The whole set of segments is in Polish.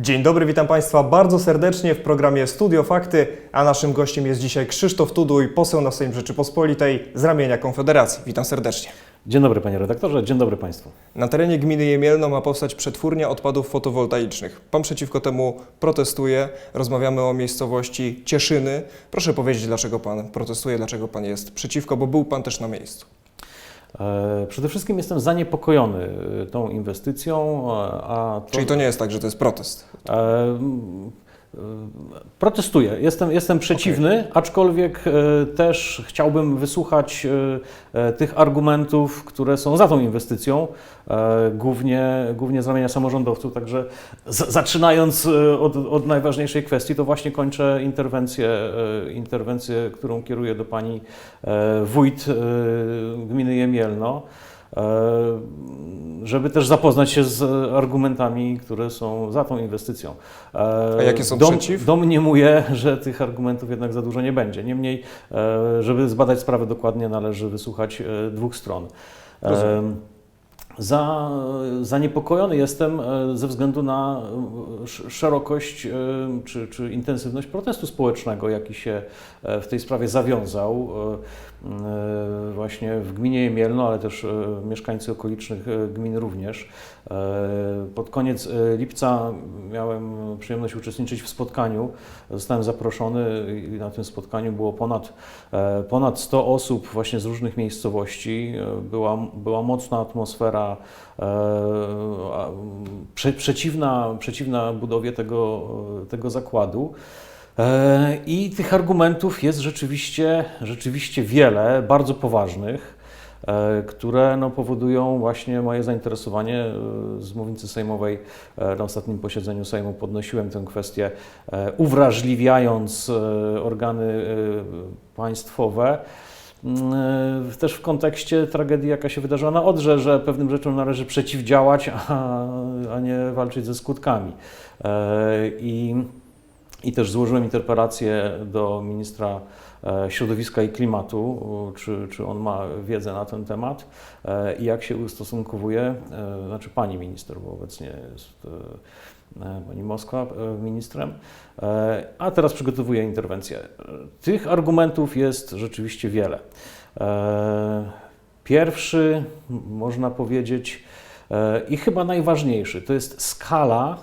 Dzień dobry, witam Państwa bardzo serdecznie w programie Studio Fakty, a naszym gościem jest dzisiaj Krzysztof Tuduj, poseł na Sejm Rzeczypospolitej z ramienia Konfederacji. Witam serdecznie. Dzień dobry panie redaktorze, dzień dobry państwu. Na terenie gminy Jemielno ma powstać przetwórnia odpadów fotowoltaicznych. Pan przeciwko temu protestuje. Rozmawiamy o miejscowości Cieszyny. Proszę powiedzieć, dlaczego Pan protestuje, dlaczego Pan jest przeciwko, bo był Pan też na miejscu. E, Przede wszystkim jestem zaniepokojony e, tą inwestycją, e, a to, Czyli to nie jest tak, że to jest protest. Protestuję. Jestem, jestem przeciwny, aczkolwiek e, też chciałbym wysłuchać e, e, tych argumentów, które są za tą inwestycją, głównie, głównie z ramienia samorządowców. Także z, zaczynając od, od najważniejszej kwestii, to właśnie kończę interwencję, interwencję którą kieruję do pani wójt gminy Jemielno żeby też zapoznać się z argumentami, które są za tą inwestycją. E, A jakie są dom, przeciw? Domniemuję, że tych argumentów jednak za dużo nie będzie. Niemniej, e, żeby zbadać sprawę dokładnie, należy wysłuchać e, dwóch stron. E, Rozumiem. Za, zaniepokojony jestem e, ze względu na e, sz- szerokość e, czy, czy intensywność protestu społecznego, jaki się w tej sprawie zawiązał. Właśnie w gminie Jemielno, ale też mieszkańcy okolicznych gmin również. Pod koniec lipca miałem przyjemność uczestniczyć w spotkaniu. Zostałem zaproszony i na tym spotkaniu było ponad, ponad 100 osób właśnie z różnych miejscowości. Była, była mocna atmosfera e, prze, przeciwna, przeciwna budowie tego, tego zakładu. E, I tych argumentów jest rzeczywiście, rzeczywiście wiele, bardzo poważnych, e, które no, powodują właśnie moje zainteresowanie. E, Z mównicy sejmowej e, na ostatnim posiedzeniu Sejmu podnosiłem tę kwestię, e, uwrażliwiając e, organy e, państwowe. Mm, e, Też w kontekście tragedii, jaka się wydarzyła na Odrze, że pewnym rzeczom należy przeciwdziałać, a, a nie walczyć ze skutkami. E, I i też złożyłem interpelację do ministra środowiska i klimatu, o, czy, czy on ma wiedzę na ten temat e, i jak się ustosunkowuje, e, znaczy pani minister, bo obecnie jest e, e, pani Moskwa e, ministrem, e, a teraz przygotowuję interwencję. E, Tych argumentów jest rzeczywiście wiele. E, Pierwszy, można powiedzieć, e, i chyba najważniejszy, to jest skala,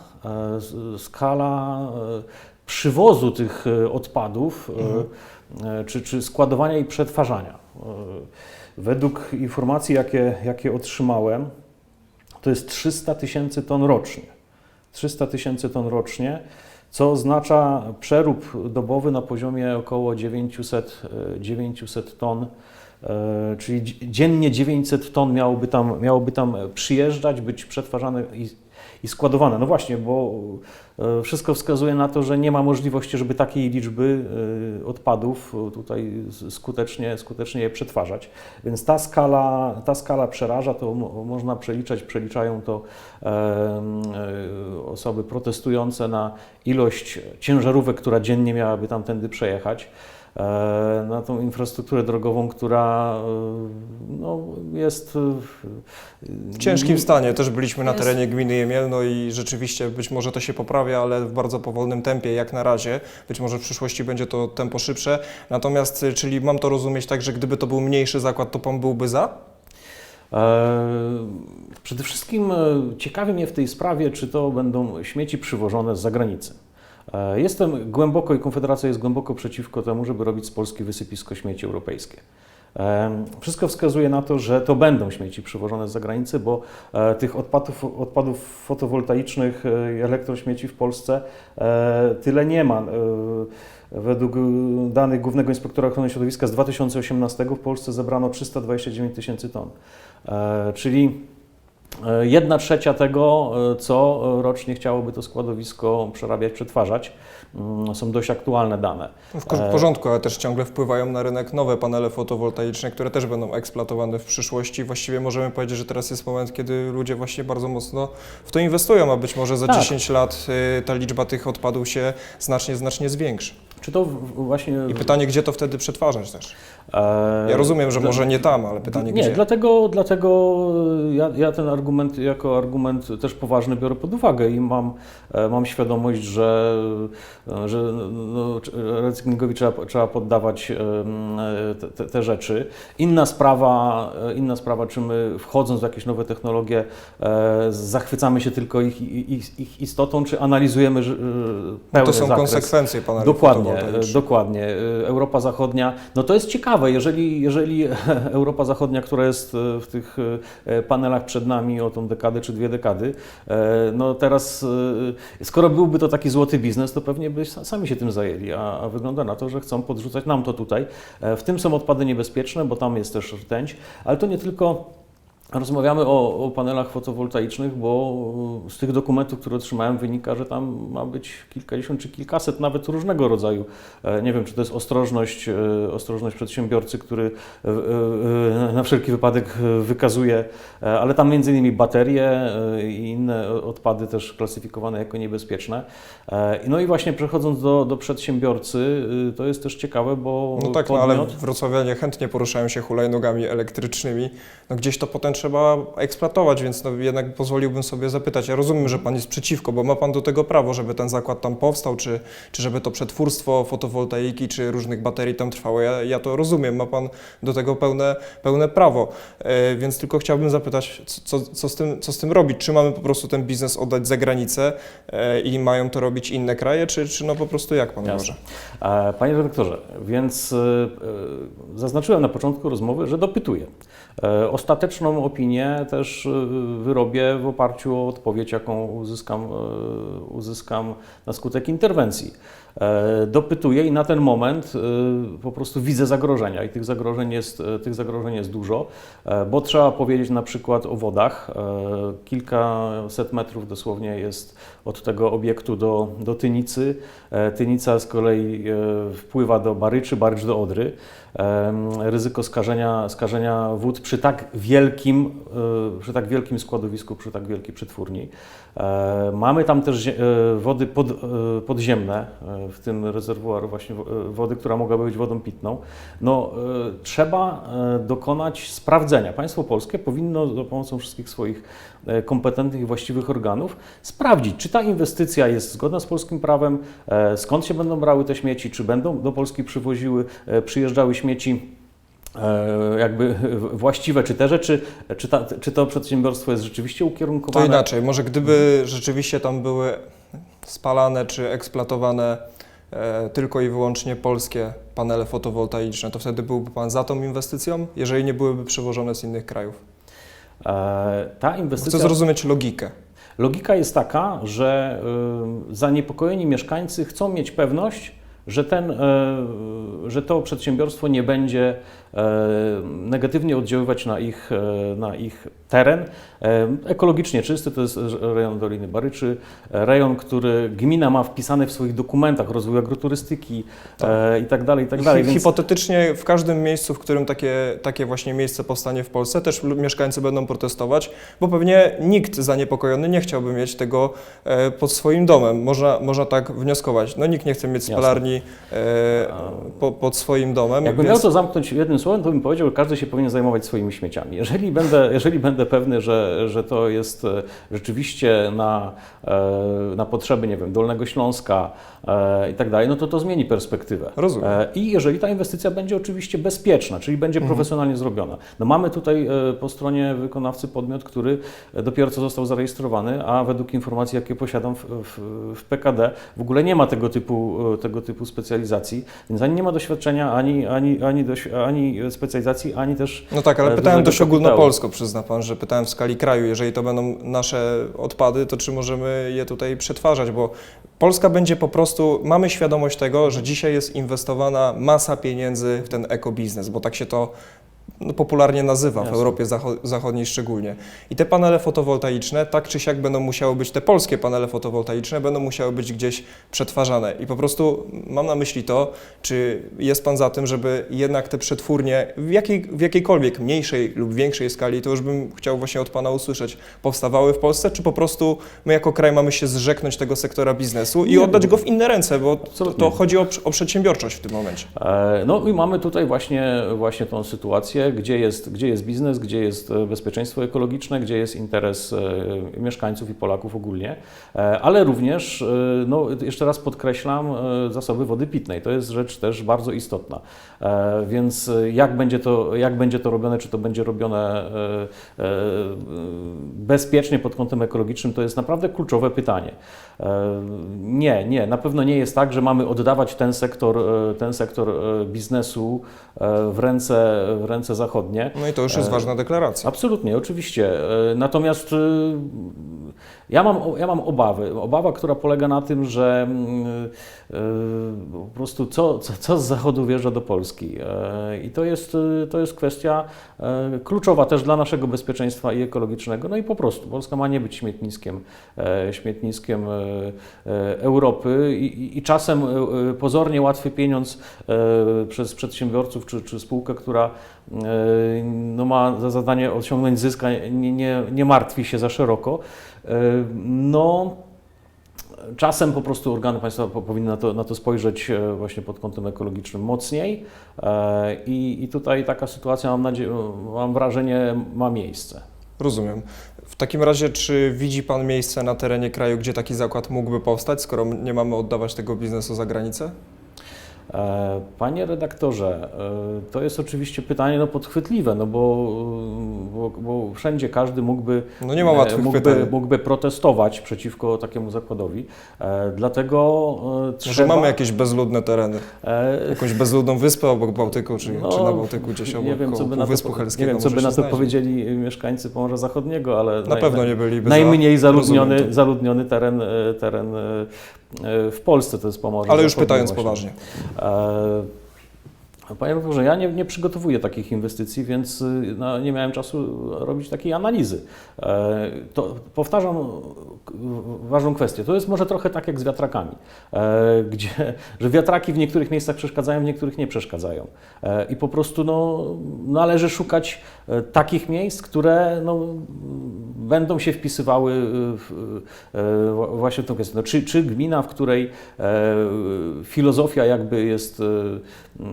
e, skala e, przywozu tych e, odpadów, e, e, czy, czy składowania i przetwarzania. E, Według informacji, jakie, jakie otrzymałem, to jest 300 tysięcy ton rocznie. 300 tysięcy ton rocznie, co oznacza przerób dobowy na poziomie około 900, e, 900 ton, e, czyli dzi- dziennie 900 ton miałoby tam, miałoby tam przyjeżdżać, być przetwarzane i, i składowane. No właśnie, bo e, wszystko wskazuje na to, że nie ma możliwości, żeby takiej liczby e, odpadów e, tutaj skutecznie, skutecznie je przetwarzać. Więc ta skala, ta skala przeraża, to mo- można przeliczać, przeliczają to osoby protestujące na ilość ciężarówek, która dziennie miałaby tamtędy przejechać, na tą infrastrukturę drogową, która e, no, jest e, W ciężkim stanie. Też byliśmy na terenie gminy Jemielno i rzeczywiście być może to się poprawia, ale w bardzo powolnym tempie jak na razie. Być może w przyszłości będzie to tempo szybsze. Natomiast, czyli mam to rozumieć tak, że gdyby to był mniejszy zakład, to Pan byłby za? E, Przede wszystkim e, ciekawi mnie w tej sprawie, czy to będą śmieci przywożone z zagranicy. E, Jestem głęboko i Konfederacja jest głęboko przeciwko temu, żeby robić z Polski wysypisko śmieci europejskie. Wszystko wskazuje na to, że to będą śmieci przywożone z zagranicy, bo e, tych odpadów, odpadów fotowoltaicznych e, elektrośmieci w Polsce tyle nie ma. Według danych Głównego Inspektora Ochrony Środowiska z 2018 w Polsce zebrano 329 tysięcy ton. Czyli jedna trzecia tego, e, co rocznie chciałoby to składowisko przerabiać, przetwarzać. Mm, Są dość aktualne dane. W ko- w E, porządku, ale też ciągle wpływają na rynek nowe panele fotowoltaiczne, które też będą eksploatowane w przyszłości. Właściwie możemy powiedzieć, że teraz jest moment, kiedy ludzie właśnie bardzo mocno w to inwestują, a być może za Tak. 10 lat y, ta liczba tych odpadów się znacznie, znacznie zwiększy. Czy to właśnie... I pytanie, gdzie to wtedy przetwarzać też? e, Ja rozumiem, że może nie tam, ale pytanie nie, gdzie? dlatego, dlatego ja, ja ten argument jako argument też poważny biorę pod uwagę i mam, e, mam świadomość, że, e, że no, recyklingowi trzeba, trzeba poddawać e, te, te, rzeczy. Inna sprawa, inna sprawa, czy my wchodząc w jakieś nowe technologie zachwycamy się tylko ich, ich, ich istotą, czy analizujemy e, No pełny to są zakres. konsekwencje paneli Dokładnie. Dokładnie. E, Europa Zachodnia, no to jest ciekawe, jeżeli, jeżeli Europa Zachodnia, która jest e, w tych e, panelach przed nami o tą dekadę czy dwie dekady, e, no teraz, e, skoro byłby to taki złoty biznes, to pewnie by sa- sami się tym zajęli, a, a wygląda na to, że chcą podrzucać nam to tutaj. E, W tym są odpady niebezpieczne, bo tam jest też rtęć, ale to nie tylko Rozmawiamy o, o panelach fotowoltaicznych, bo y, z tych dokumentów, które otrzymałem, wynika, że tam ma być kilkadziesiąt czy kilkaset nawet różnego rodzaju. e, Nie wiem, czy to jest ostrożność, e, ostrożność przedsiębiorcy, który e, e, na wszelki wypadek e, wykazuje, e, ale tam między innymi baterie e, i inne odpady też klasyfikowane jako niebezpieczne. E, No i właśnie przechodząc do, do przedsiębiorcy, to jest też ciekawe, bo No tak, no, ale podmiot... wrocławianie chętnie poruszają się hulajnogami elektrycznymi. No gdzieś to potem trzeba eksploatować, więc no, jednak pozwoliłbym sobie zapytać. Ja rozumiem, że Pan jest przeciwko, bo ma Pan do tego prawo, żeby ten zakład tam powstał, czy, czy żeby to przetwórstwo fotowoltaiki, czy różnych baterii tam trwało. Ja, ja to rozumiem, ma Pan do tego pełne, pełne prawo. E, więc tylko chciałbym zapytać, co, co, z tym, co z tym robić? Czy mamy po prostu ten biznes oddać za granicę e, i mają to robić inne kraje, czy, czy no po prostu jak Pan Jasne. uważa? E, Panie redaktorze, więc e, e, zaznaczyłem na początku rozmowy, że dopytuję. E, Ostateczną opinię też e, wyrobię w oparciu o odpowiedź, jaką uzyskam, e, uzyskam na skutek interwencji. E, Dopytuję i na ten moment e, po prostu widzę zagrożenia i tych zagrożeń jest, e, tych zagrożeń jest dużo, bo trzeba powiedzieć na przykład o wodach. Kilkaset metrów dosłownie jest od tego obiektu do, do Tynicy. Tynica z kolei wpływa do Baryczy, Barycz do Odry. Ryzyko skażenia, skażenia wód przy tak wielkim, przy tak wielkim składowisku, przy tak wielkiej przetwórni. Mamy tam też wody pod, podziemne, w tym rezerwuar właśnie e, wody, która mogłaby być wodą pitną. No, e, trzeba e, dokonać sprawdzenia. Państwo polskie powinno za pomocą wszystkich swoich kompetentnych i właściwych organów sprawdzić, czy ta inwestycja jest zgodna z polskim prawem, skąd się będą brały te śmieci, czy będą do Polski przywoziły, przyjeżdżały śmieci jakby właściwe, czy te rzeczy, czy, ta, czy to przedsiębiorstwo jest rzeczywiście To ukierunkowane. inaczej, może gdyby rzeczywiście tam były spalane czy eksploatowane tylko i wyłącznie polskie panele fotowoltaiczne, to wtedy byłby Pan za tą inwestycją, jeżeli nie byłyby przewożone z innych krajów? E, Ta Chcę inwestycja. zrozumieć logikę. Logika jest taka, że y, zaniepokojeni mieszkańcy chcą mieć pewność, że, ten, y, że to przedsiębiorstwo nie będzie negatywnie oddziaływać na ich, y, na ich teren. Y, Ekologicznie czysty to jest rejon Doliny Baryczy, rejon, który gmina ma wpisany w swoich dokumentach rozwoju agroturystyki Tak. i tak dalej, i tak dalej. Więc Hipotetycznie w każdym miejscu, w którym takie, takie właśnie miejsce powstanie w Polsce, też mieszkańcy będą protestować, bo pewnie nikt zaniepokojony nie chciałby mieć tego e, pod swoim domem. Można, można tak wnioskować. No nikt nie chce mieć spalarni e, po, pod swoim domem. Jakbym więc- miał to zamknąć jednym słowem, to bym powiedział, że każdy się powinien zajmować swoimi śmieciami. Jeżeli będę, jeżeli będę pewny, że, że to jest e, rzeczywiście na, e, na potrzeby, nie wiem, Dolnego Śląska e, i tak dalej, no to to zmieni perspektywę. Rozumiem. I jeżeli ta inwestycja będzie oczywiście bezpieczna, czyli będzie Mhm. profesjonalnie zrobiona. No mamy tutaj po stronie wykonawcy podmiot, który dopiero co został zarejestrowany, a według informacji, jakie posiadam w, w, w PKD, w ogóle nie ma tego typu, tego typu specjalizacji, więc ani nie ma doświadczenia, ani, ani, ani, doś, ani specjalizacji, ani też No tak, ale e, pytałem dość ogólnopolsko, przyzna Pan, że pytałem w skali kraju. Jeżeli to będą nasze odpady, to czy możemy je tutaj przetwarzać? Bo Polska będzie po prostu, mamy świadomość tego, że dzisiaj jest inwestowana masa pieniędzy w ten ekobiznes, bo tak się to popularnie nazywa, w Jasne. Europie zacho- Zachodniej szczególnie. I te panele fotowoltaiczne, tak czy siak będą musiały być, te polskie panele fotowoltaiczne będą musiały być gdzieś przetwarzane. I po prostu mam na myśli to, czy jest Pan za tym, żeby jednak te przetwórnie w, jakiej, w jakiejkolwiek mniejszej lub większej skali, to już bym chciał właśnie od Pana usłyszeć, powstawały w Polsce, czy po prostu my jako kraj mamy się zrzeknąć tego sektora biznesu i Nie, oddać go w inne ręce, bo to, Absolutnie. to chodzi o, o przedsiębiorczość w tym momencie. E, No i mamy tutaj właśnie, właśnie tą sytuację, gdzie jest, gdzie jest biznes, gdzie jest e, bezpieczeństwo ekologiczne, gdzie jest interes e, mieszkańców i Polaków ogólnie, E, ale również, no, jeszcze raz podkreślam, zasoby wody pitnej. To jest rzecz też bardzo istotna. Więc jak będzie to, jak będzie to robione, czy to będzie robione bezpiecznie pod kątem ekologicznym, to jest naprawdę kluczowe pytanie. Nie, nie, na pewno nie jest tak, że mamy oddawać ten sektor, ten sektor biznesu w ręce, w ręce zachodnie. No i to już jest E, ważna deklaracja. Absolutnie, oczywiście. E, Natomiast e, ja mam, ja mam obawy. Obawa, która polega na tym, że mm, po prostu co, co, co z zachodu wjeżdża do Polski. I to jest, to jest kwestia kluczowa też dla naszego bezpieczeństwa i ekologicznego. No i po prostu Polska ma nie być śmietniskiem, śmietniskiem Europy i, i- i czasem pozornie łatwy pieniądz przez przedsiębiorców czy, czy spółkę, która no ma za zadanie osiągnąć zysk, nie, nie, nie martwi się za szeroko. E, No, czasem po prostu organy państwa po- powinny na to, na to spojrzeć e, właśnie pod kątem ekologicznym mocniej E, i, i tutaj taka sytuacja, mam, nadzieję, mam wrażenie, ma miejsce. Rozumiem. W takim razie, czy widzi Pan miejsce na terenie kraju, gdzie taki zakład mógłby powstać, skoro nie mamy oddawać tego biznesu za granicę? E, Panie redaktorze, e, to jest oczywiście pytanie no, podchwytliwe, no bo, bo, bo wszędzie każdy mógłby, No nie ma łatwych e, mógłby, pytań. mógłby protestować przeciwko takiemu zakładowi. Dlatego e, Może trzeba... mamy jakieś bezludne tereny? Jakąś bezludną wyspę obok Bałtyku, czy, No, czy na Bałtyku gdzieś obok nie wiem, co by na to, po- nie Helskiego wiem, co by na to znajdzie. powiedzieli mieszkańcy Pomorza Zachodniego, ale Na naj- pewno nie byliby najmniej za. Zaludniony, zaludniony teren, teren w Polsce to jest Pomorze Ale już pytając właśnie. poważnie. Panie doktorze, ja nie, nie przygotowuję takich inwestycji, więc y, no, nie miałem czasu robić takiej analizy. E, To powtarzam ważną kwestię. To jest może trochę tak jak z wiatrakami, e, gdzie, że wiatraki w niektórych miejscach przeszkadzają, w niektórych nie przeszkadzają. E, I po prostu no, należy szukać takich miejsc, które no, będą się wpisywały y, w, właśnie w tą kwestię. No, czy, czy gmina, w której filozofia jakby jest m,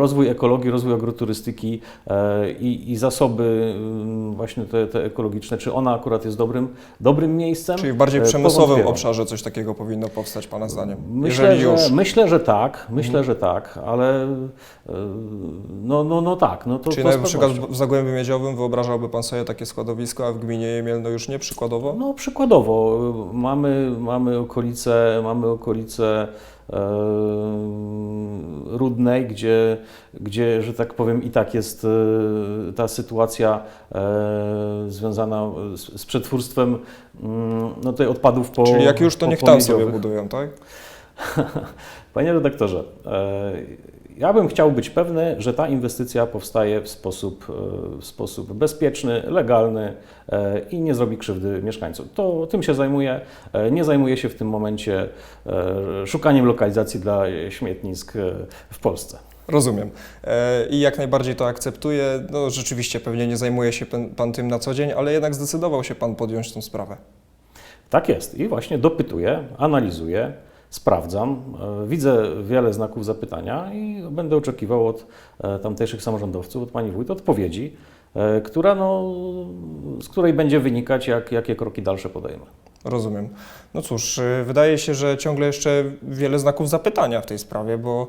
rozwój ekologii, rozwój agroturystyki e, i, i zasoby m, właśnie te, te ekologiczne, czy ona akurat jest dobrym, dobrym miejscem? Czyli w bardziej E, przemysłowym obszarze coś takiego powinno powstać, Pana zdaniem? Myślę, Jeżeli że, już. Mhm. myślę, że tak, myślę, że tak, ale e, no, no, no tak. No to, Czyli to na przykład w Zagłębiu Miedziowym wyobrażałby Pan sobie takie składowisko, a w gminie Jemielno już nie przykładowo? No przykładowo, mamy, mamy okolice, mamy okolice Rudnej, gdzie, gdzie, że tak powiem, i tak jest e, ta sytuacja e, związana z, z przetwórstwem mm, no, tej odpadów po Czyli jak już, to po- niech tam sobie budują, tak? Panie redaktorze, e, ja bym chciał być pewny, że ta inwestycja powstaje w sposób, e, w sposób bezpieczny, legalny e, i nie zrobi krzywdy mieszkańcom. To tym się zajmuję. E, Nie zajmuję się w tym momencie szukaniem lokalizacji dla śmietnisk w Polsce. Rozumiem. I jak najbardziej to akceptuję. No rzeczywiście pewnie nie zajmuje się pan, tym na co dzień, ale jednak zdecydował się Pan podjąć tę sprawę. Tak jest. I właśnie dopytuję, analizuję, sprawdzam. E, Widzę wiele znaków zapytania i będę oczekiwał od e, tamtejszych samorządowców, od pani wójt, odpowiedzi, e, która, no, z której będzie wynikać, jak, jakie kroki dalsze podejmę. Rozumiem. No cóż, wydaje się, że ciągle jeszcze wiele znaków zapytania w tej sprawie, bo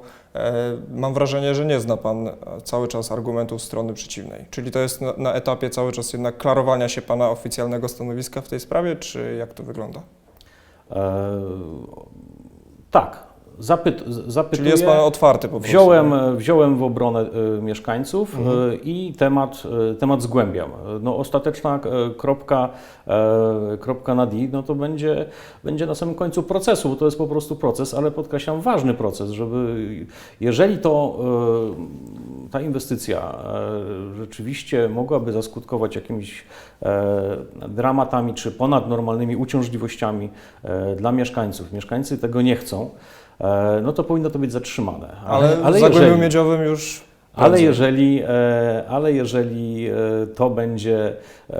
mam wrażenie, że nie zna Pan cały czas argumentów strony przeciwnej. Czyli to jest na, na etapie cały czas jednak klarowania się Pana oficjalnego stanowiska w tej sprawie, czy jak to wygląda? E, tak, zapyt, zapytuję. Czyli jest Pan otwarty po prostu. Wziąłem, wziąłem w obronę y, mieszkańców Mhm. y, i temat, y, temat zgłębiam. No, ostateczna kropka, kropka na D no to będzie, będzie na samym końcu procesu, bo to jest po prostu proces, ale podkreślam ważny proces, żeby jeżeli to ta inwestycja rzeczywiście mogłaby zaskutkować jakimiś dramatami czy ponadnormalnymi uciążliwościami dla mieszkańców, mieszkańcy tego nie chcą, no to powinno to być zatrzymane. Ale, w ale Zagłębiu jeżeli- Miedziowym już ale prędzej. jeżeli, e, ale jeżeli e, to będzie e, e,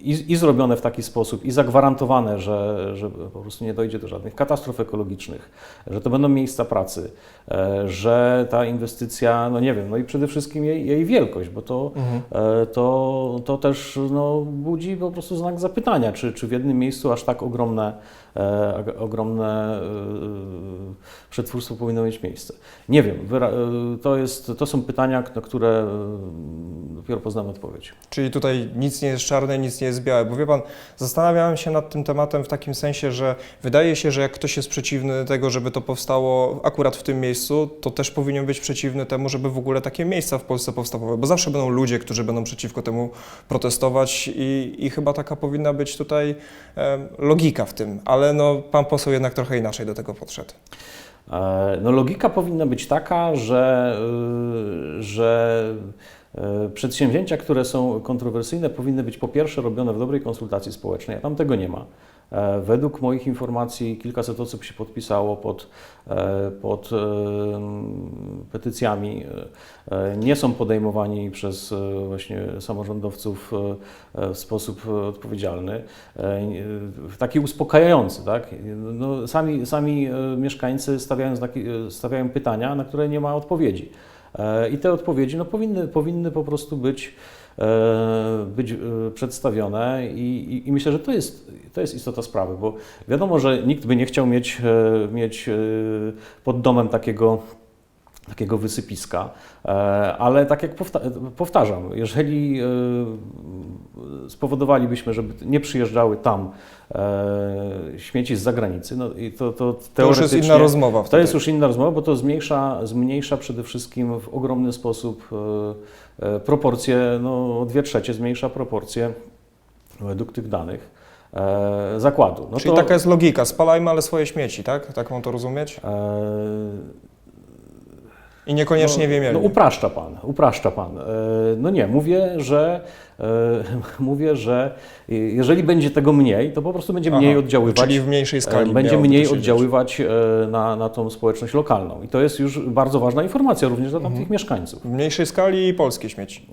i, i zrobione w taki sposób, i zagwarantowane, że, że po prostu nie dojdzie do żadnych katastrof ekologicznych, że to będą miejsca pracy, e, że ta inwestycja, no nie wiem, no i przede wszystkim jej, jej wielkość, bo to, Mhm. e, to, to też no, budzi po prostu znak zapytania, czy, czy w jednym miejscu aż tak ogromne, e, ogromne e, przetwórstwo powinno mieć miejsce. Nie wiem, e, to, jest, to są pytania, na które e, dopiero poznamy odpowiedź. Czyli tutaj nic nie jest czarne, nic nie jest białe. Bo wie pan, zastanawiałem się nad tym tematem w takim sensie, że wydaje się, że jak ktoś jest przeciwny tego, żeby to powstało akurat w tym miejscu, to też powinien być przeciwny temu, żeby w ogóle takie miejsca w Polsce powstawały. Bo zawsze będą ludzie, którzy będą przeciwko temu protestować i, i chyba taka powinna być tutaj em, logika w tym. Ale no, pan poseł jednak trochę inaczej do tego podszedł. E, No logika powinna być taka, że, y, że e, przedsięwzięcia, które są kontrowersyjne, powinny być po pierwsze robione w dobrej konsultacji społecznej, a tam tego nie ma. E, Według moich informacji kilkaset osób się podpisało pod, e, pod e, petycjami. Nie są podejmowani przez właśnie samorządowców w sposób odpowiedzialny, taki uspokajający. Tak? No, sami, sami mieszkańcy stawiają, stawiają pytania, na które nie ma odpowiedzi. I te odpowiedzi no, powinny, powinny po prostu być, być e, przedstawione i, i, i myślę, że to jest, to jest istota sprawy, bo wiadomo, że nikt by nie chciał mieć, e, mieć e, pod domem takiego takiego wysypiska, E, ale tak jak powta- powtarzam, jeżeli e, spowodowalibyśmy, żeby nie przyjeżdżały tam e, śmieci z zagranicy, no i to, to To już jest teoretycznie... inna rozmowa. To wtedy. jest już inna rozmowa, bo to zmniejsza, zmniejsza przede wszystkim w ogromny sposób proporcje, no o dwie trzecie zmniejsza proporcje według tych danych zakładu. No Czyli to, taka jest logika, spalajmy ale swoje śmieci, tak? Tak mam to rozumieć? e, I niekoniecznie no, wiemielnie. No upraszcza pan, upraszcza pan. E, No nie, mówię, że e, mówię, że jeżeli będzie tego mniej, to po prostu będzie mniej Aha, oddziaływać. Czyli w mniejszej skali. e, Będzie miałoby mniej oddziaływać na, na tą społeczność lokalną. I to jest już bardzo ważna informacja również dla tamtych mieszkańców. dziać. W mniejszej skali i polskie śmieci.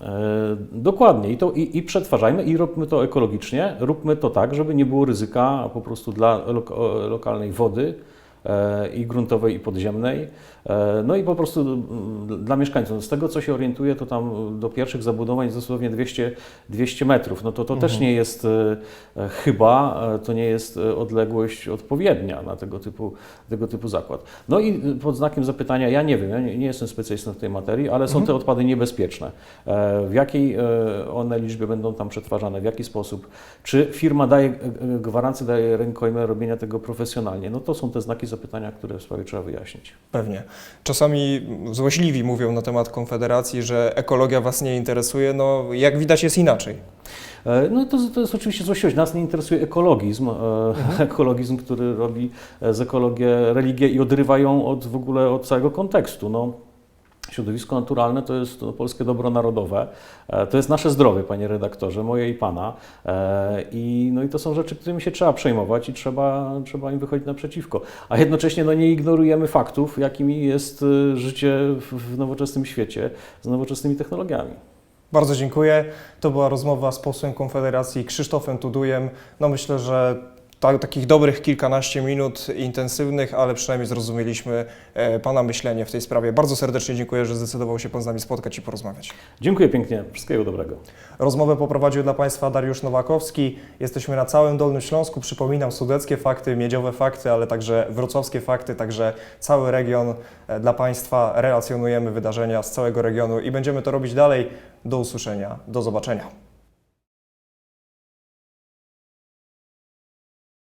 Dokładnie I, to, i, i przetwarzajmy i róbmy to ekologicznie, róbmy to tak, żeby nie było ryzyka po prostu dla lok- lokalnej wody i gruntowej i podziemnej. E, No i po prostu dla mieszkańców. Z tego co się orientuję, to tam do pierwszych zabudowań jest dosłownie 200, 200 metrów. No to to też nie jest e, e, chyba, e, to nie jest e, odległość odpowiednia na tego typu, tego typu zakład. No i e, pod znakiem zapytania, ja nie wiem, ja nie, nie jestem specjalistą w tej materii, ale są te odpady niebezpieczne. E, W jakiej e, one liczbie będą tam przetwarzane, w jaki sposób? Czy firma daje e, e, gwarancję, daje rękojmę robienia tego profesjonalnie? No to są te znaki zapytania, które w sprawie trzeba wyjaśnić. Pewnie. Czasami złośliwi mówią na temat Konfederacji, że ekologia Was nie interesuje. No, jak widać, jest inaczej. E, No to, to jest oczywiście złośliwość. Nas nie interesuje ekologizm, e, ekologizm, który robi e, z ekologię religię i odrywa ją od w ogóle od całego kontekstu. No, środowisko naturalne to jest to polskie dobro narodowe, e, to jest nasze zdrowie, panie redaktorze, moje i pana. E, I, no i to są rzeczy, którymi się trzeba przejmować i trzeba, trzeba im wychodzić naprzeciwko. A jednocześnie no, nie ignorujemy faktów, jakimi jest e, życie w, nowoczesnym świecie z nowoczesnymi technologiami. Bardzo dziękuję. To była rozmowa z posłem Konfederacji Krzysztofem Tudujem. No myślę, że ta, takich dobrych kilkanaście minut intensywnych, ale przynajmniej zrozumieliśmy e, Pana myślenie w tej sprawie. Bardzo serdecznie dziękuję, że zdecydował się Pan z nami spotkać i porozmawiać. Dziękuję pięknie, wszystkiego dobrego. Rozmowę poprowadził dla Państwa Dariusz Nowakowski. Jesteśmy na całym Dolnym Śląsku. Przypominam, sudeckie fakty, miedziowe fakty, ale także wrocławskie fakty, także cały region e, dla Państwa relacjonujemy wydarzenia z całego regionu i będziemy to robić dalej. Do usłyszenia, do zobaczenia.